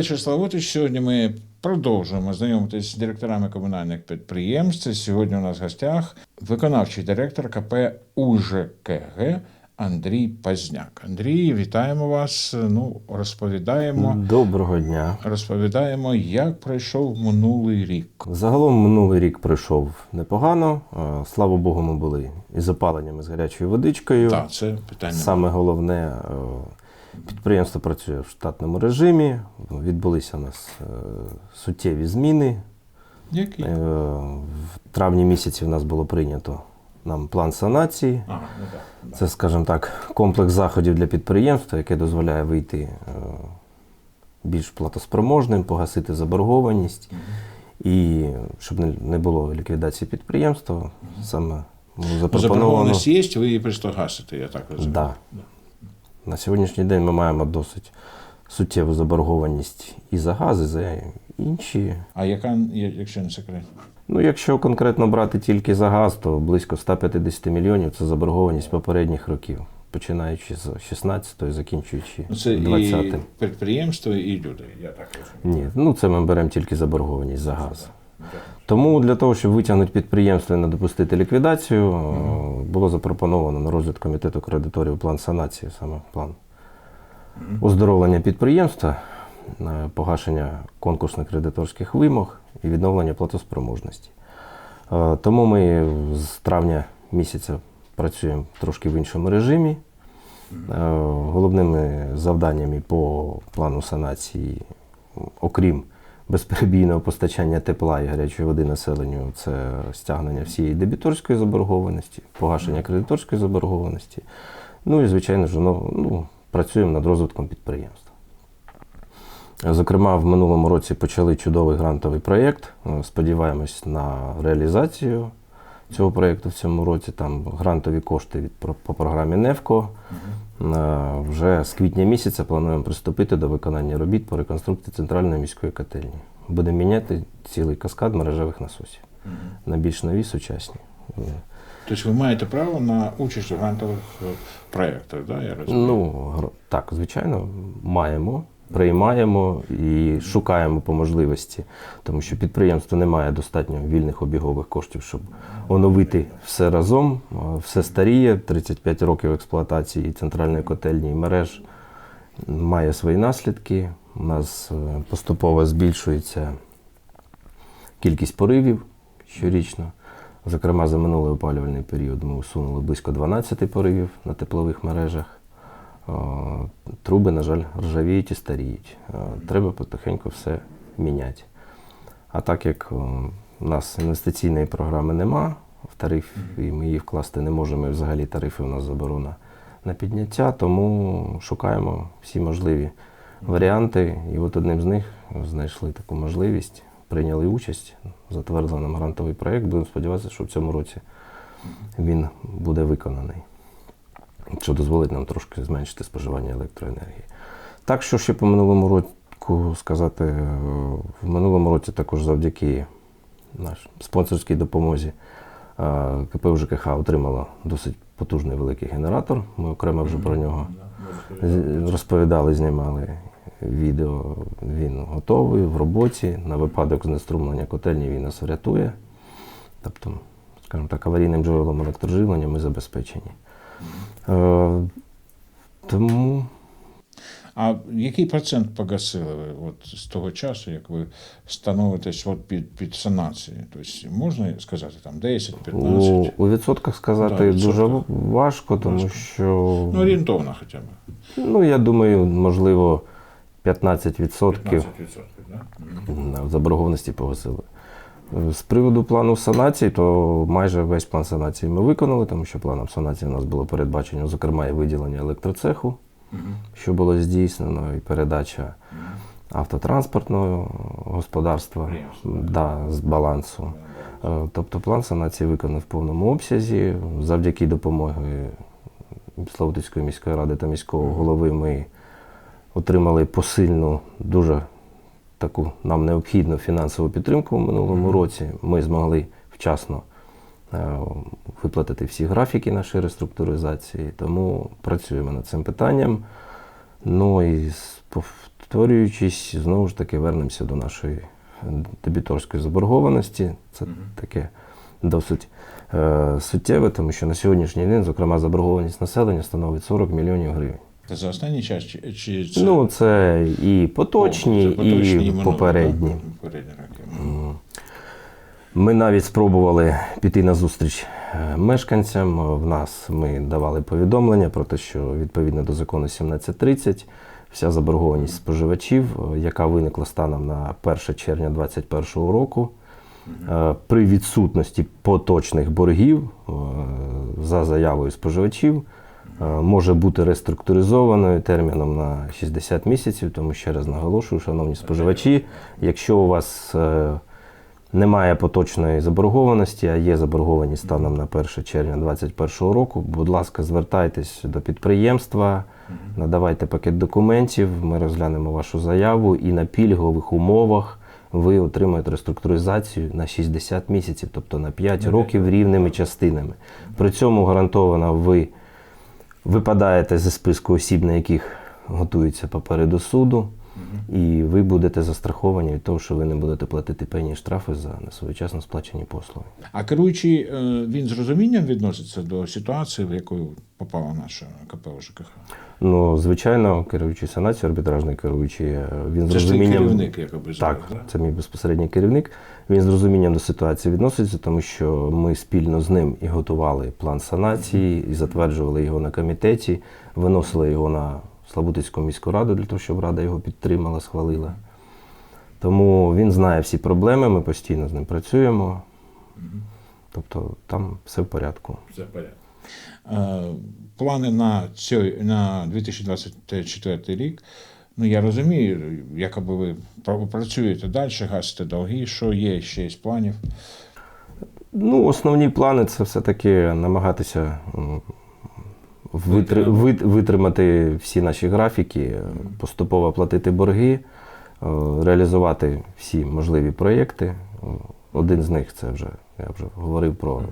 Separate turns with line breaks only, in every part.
Вечір, Славутич. Сьогодні ми продовжуємо знайомитися з директорами комунальних підприємств. Сьогодні у нас в гостях виконавчий директор КП УЖКГ Андрій Пазняк. Андрій, вітаємо вас. Ну, розповідаємо,
Доброго дня.
розповідаємо, як пройшов минулий рік.
Загалом минулий рік пройшов непогано. Слава Богу, ми були із опаленням і з гарячою водичкою.
Так, це питання.
Саме головне, е, підприємство працює в штатному режимі. Відбулися у нас е, суттєві зміни.
Які?
Е, В травні місяці у нас було прийнято нам план санації.
Ага, ну так.
Це, скажімо так, комплекс заходів для підприємства, яке дозволяє вийти е, більш платоспроможним, погасити заборгованість. І щоб не- не було ліквідації підприємства, саме запропоновано.
Заборгованість є, ви її просто гасите, я так розумію.
Да. На сьогоднішній день ми маємо досить суттєву заборгованість і за газ, і за інші.
А яка, якщо не секрет?
Ну, якщо конкретно брати тільки за газ, то близько 150 мільйонів це заборгованість попередніх років, починаючи з 16-го і закінчуючи
Ну, Це і підприємство, і люди, я так розумію.
Ні, ну це ми беремо тільки заборгованість за газ. Тому для того, щоб витягнути підприємство і не допустити ліквідацію, е, було запропоновано на розгляд комітету кредиторів план санації, саме план оздоровлення підприємства, е, погашення конкурсних кредиторських вимог і відновлення платоспроможності. Е, Тому ми з травня місяця працюємо трошки в іншому режимі. Головними завданнями по плану санації, окрім безперебійного постачання тепла і гарячої води населенню, це стягнення всієї дебіторської заборгованості, погашення кредиторської заборгованості. Ну і, звичайно ж, ну, працюємо над розвитком підприємства. Зокрема, в минулому році почали чудовий грантовий проєкт. Е, Сподіваємось на реалізацію цього проєкту в цьому році. Там грантові кошти від, по програмі НЕФКО. Е, Вже з квітня місяця плануємо приступити до виконання робіт по реконструкції центральної міської котельні. Будемо міняти цілий каскад мережевих насосів на більш нові сучасні. Е,
Тобто ви маєте право на участь у грантових е, проєктах, да, я розумію?
Ну, так, звичайно, маємо, приймаємо і шукаємо по можливості, тому що підприємство не має достатньо вільних обігових коштів, щоб оновити все разом. Все старіє, 35 років експлуатації центральної котельні і мереж має свої наслідки. У нас е, поступово збільшується кількість поривів щорічно. Зокрема, за минулий опалювальний період ми усунули близько 12 поривів на теплових мережах. Е, Труби, на жаль, ржавіють і старіють. Е, Треба потихеньку все міняти. А так як е, у нас інвестиційної програми нема в тариф, і ми її вкласти не можемо, і взагалі тарифи у нас заборона на підняття, тому шукаємо всі можливі варіанти. І от одним з них знайшли таку можливість, прийняли участь, затвердили нам грантовий проєкт. Будемо сподіватися, що в цьому році він буде виконаний, що дозволить нам трошки зменшити споживання електроенергії. Так що ще по минулому року сказати, в минулому році також завдяки наш спонсорській допомозі е, КП ЖКХ отримало досить потужний великий генератор. Ми окремо вже про нього розповідали, знімали відео. Він готовий в роботі. На випадок знеструмлення котельні він нас врятує. Тобто, скажімо так, аварійним джерелом електроживлення ми забезпечені. Е, тому
А який процент погасили ви от з того часу, як ви становитесь от під, під санацією? Тобто можна сказати там 10, 15?
у, у відсотках сказати
Да,
дуже важко, тому
Важко.
що
Ну, орієнтовно хоча б.
ну, я думаю, можливо, 15%,
15%, да?
заборгованості погасили. Е, З приводу плану санації, то майже весь план санації ми виконали, тому що планом санації у нас було передбачено, зокрема, і виділення електроцеху, що було здійснено, і передача автотранспортного господарства да, з балансу. Е, Тобто план санації виконаний в повному обсязі. Завдяки допомоги Славутицької міської ради та міського голови ми отримали посильну, дуже таку нам необхідну фінансову підтримку в минулому році. Ми змогли вчасно е, виплатити всі графіки нашої реструктуризації, тому працюємо над цим питанням. Ну і повторюючись, знову ж таки вернемося до нашої дебіторської заборгованості. Це таке досить е, суттєве, тому що на сьогоднішній день, зокрема, заборгованість населення становить 40 мільйонів гривень.
Це за останній час чи, чи це
Ну, це і поточні,
О, це поточні
і попередні.
Попередні роки.
Ми навіть спробували піти на зустріч е, мешканцям. В нас ми давали повідомлення про те, що відповідно до закону 1730 вся заборгованість споживачів, е, яка виникла станом на 1 червня 2021 року, е, при відсутності поточних боргів за заявою споживачів. Е, Може бути реструктуризованою терміном на 60 місяців, тому ще раз наголошую, шановні споживачі, якщо у вас е, немає поточної заборгованості, а є заборгованість станом на 1 червня 2021 року. Будь ласка, звертайтесь до підприємства, надавайте пакет документів, ми розглянемо вашу заяву і на пільгових умовах ви отримаєте реструктуризацію на 60 місяців, тобто на 5 років рівними частинами. При цьому гарантовано ви випадаєте зі списку осіб, на яких готуються папери до суду, і ви будете застраховані від того, що ви не будете платити певні штрафи за несвоєчасно сплачені послуги.
А керуючий е, він з розумінням відноситься до ситуації, в яку попала наша КП ОЖКХ?
Ну, звичайно, керуючий санацією, арбітражний керуючий, е, він з
Це твій
розумінням.
керівник, якоби зараз,
Так,
да?
це мій безпосередній керівник. Він з розумінням до ситуації відноситься, тому що ми спільно з ним і готували план санації, і затверджували його на комітеті, виносили його на Славутицьку міську раду для того, щоб рада його підтримала, схвалила. Тому він знає всі проблеми, ми постійно з ним працюємо. Тобто там все в порядку.
Все порядку. Е, Плани на, цей, на 2024 рік. Ну, я розумію, якоби ви працюєте далі, гасите долги, що є ще із планів.
Ну, основні плани це все-таки намагатися витримати всі наші графіки, поступово платити борги, е, реалізувати всі можливі проєкти. Один з них це вже я вже говорив про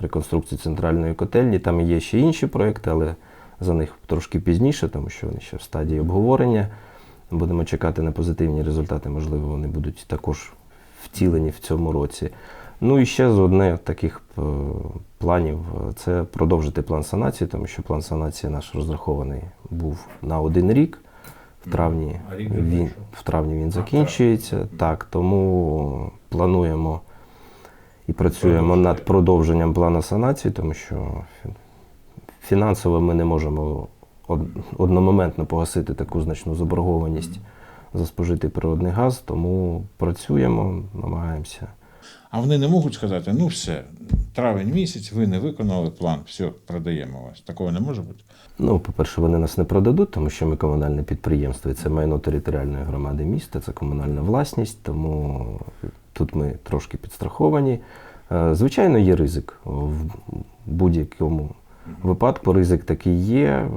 реконструкцію центральної котельні. Там є ще інші проєкти, але за них трошки пізніше, тому що вони ще в стадії обговорення. Будемо чекати на позитивні результати. Можливо, вони будуть також втілені в цьому році. Ну і ще з одне таких е, планів е, це продовжити план санації, тому що план санації наш розрахований був на один рік. В травні він, в травні він закінчується. Так, тому плануємо і працюємо над продовженням плану санації, тому що фінансово ми не можемо одномоментно погасити таку значну заборгованість за спожитий природний газ, тому працюємо, намагаємося.
А вони не можуть сказати, ну все, травень місяць, ви не виконали план, все, продаємо вас. Такого не може бути.
Ну, по-перше, вони нас не продадуть, тому що ми комунальне підприємство, і це майно територіальної громади міста, це комунальна власність, тому тут ми трошки підстраховані. Е, Звичайно, є ризик в будь-якому випадку. Ризик такий є. Е,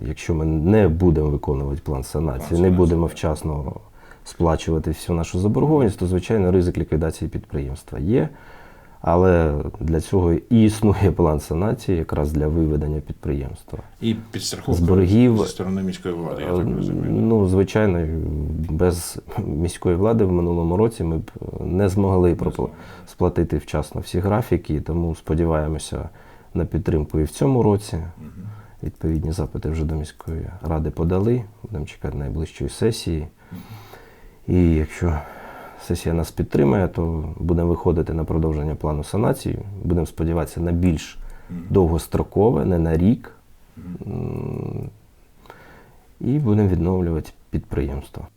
Якщо ми не будемо виконувати план санації, не будемо вчасно сплачувати всю нашу заборгованість, то звичайно ризик ліквідації підприємства є. Але для цього і існує план санації, якраз для виведення підприємства.
І підстраховка
З боргів,
зі сторони міської влади, я так
Е,
розумію.
Ну, звичайно, без міської влади в минулому році ми б не змогли пропла- сплатити вчасно всі графіки, тому сподіваємося на підтримку і в цьому році. Відповідні запити вже до міської ради подали. Будемо чекати найближчої сесії. І якщо сесія нас підтримає, то будемо виходити на продовження плану санації. Будемо сподіватися на більш довгострокове, не на рік. І будемо відновлювати підприємство.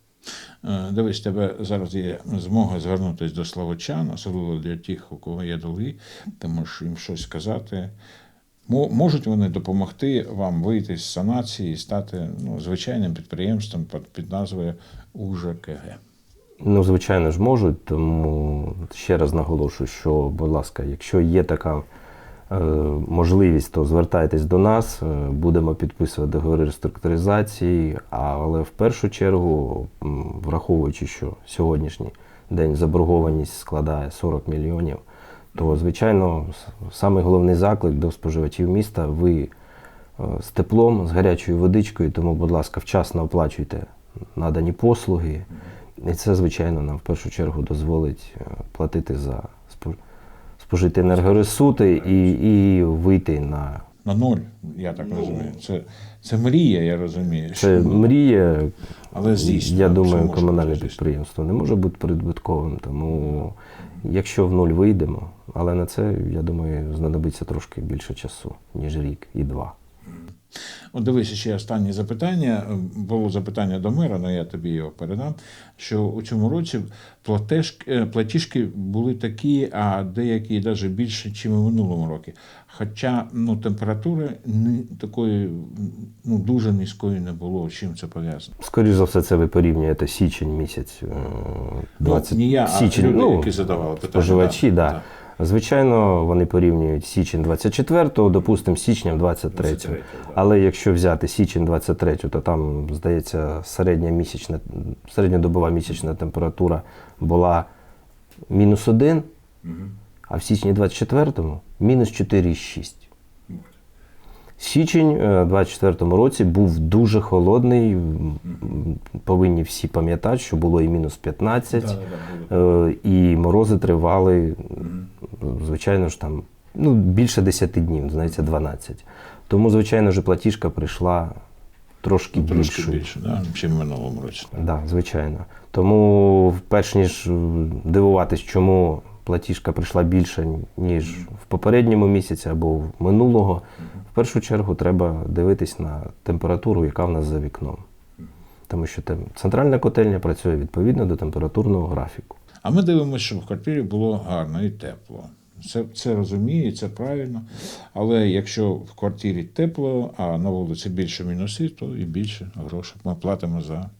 Е, Дивись, тебе зараз є змога звернутися до славочан, особливо для тих, у кого є долги, ти можеш їм щось сказати. Мо- Можуть вони допомогти вам вийти з санації і стати ну, звичайним підприємством під, під назвою УЖКГ.
Ну, звичайно ж, можуть, тому ще раз наголошую, що, будь ласка, якщо є така е, можливість, то звертайтесь до нас, е, будемо підписувати договори реструктуризації, але в першу чергу, враховуючи, що сьогоднішній день заборгованість складає 40 мільйонів, то, звичайно, самий головний заклик до споживачів міста ви е, з теплом, з гарячою водичкою, тому, будь ласка, вчасно оплачуйте надані послуги. І це, звичайно, нам в першу чергу дозволить е, платити за спо- спожиті енергоресурси і, і вийти на
На ноль, я так розумію. Це, це мрія, я розумію.
це
що-
мрія.
Але здійснювати
Я думаю, комунальне підприємство не може бути прибутковим, тому якщо в нуль вийдемо, але на це, я думаю, знадобиться трошки більше часу, ніж рік і два.
От дивися, ще останнє запитання. Було запитання до мера, але я тобі його передам. Що у цьому році платежки, е, платіжки були такі, а деякі навіть більше, ніж у минулому році. Хоча ну, температури не, такої ну, дуже низької не було. З чим це пов'язано?
Скоріше за все, це ви порівнюєте січень місяць. е, 20,
ну, не я,
січень,
люди,
ну,
які задавали питання.
споживачі,
да,
да.
да.
Звичайно, вони порівнюють січень 24-го, допустимо, з січнем 23-го.
23-го.
Але якщо взяти січень 23-го, то там, здається, середня місячна, середньодобова місячна температура була мінус 1, а в січні 24-му мінус 4,6. Січень е, 24-му році був дуже холодний. Повинні всі пам'ятати, що було і мінус 15,
Да, да, да,
е, і морози тривали, звичайно ж, там ну, більше 10 днів, знаєте, 12. Тому, звичайно ж, платіжка прийшла трошки,
Ну, Трошки
більшою.
більше, да, ніж в минулому році.
Да, звичайно. Тому, перш ніж е, дивуватись, чому платіжка прийшла більше, ніж в попередньому місяці або в минулого, в першу чергу треба дивитись на температуру, яка в нас за вікном. Тому що центральна котельня працює відповідно до температурного графіку.
А ми дивимося, що в квартирі було гарно і тепло. Це, це розумію, це правильно. Але якщо в квартирі тепло, а на вулиці більше мінуси, то і більше грошей ми платимо за,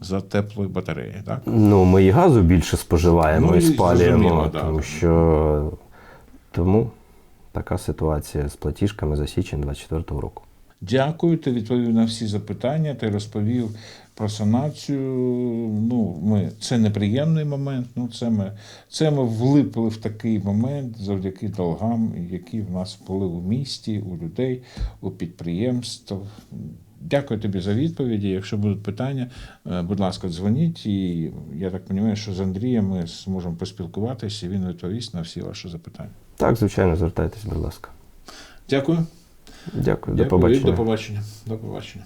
за теплі батареї. Так?
Ну, ми і газу більше споживаємо
Ну,
і
і
спалюємо, тому що тому така ситуація з платіжками за січень 24 року.
Дякую, ти відповів на всі запитання, ти розповів про санацію. Ну, ми, це неприємний момент. Ну, це, ми, це ми влипли в такий момент завдяки долгам, які в нас були у місті, у людей, у підприємств. Дякую тобі за відповіді. Якщо будуть питання, е, будь ласка, дзвоніть. І я так розумію, що з Андрієм ми зможемо поспілкуватися, і він відповість на всі ваші запитання.
Так, звичайно, звертайтесь, будь ласка.
Дякую.
Дякую,
Дякую
до побачення.
До побачення. До побачення.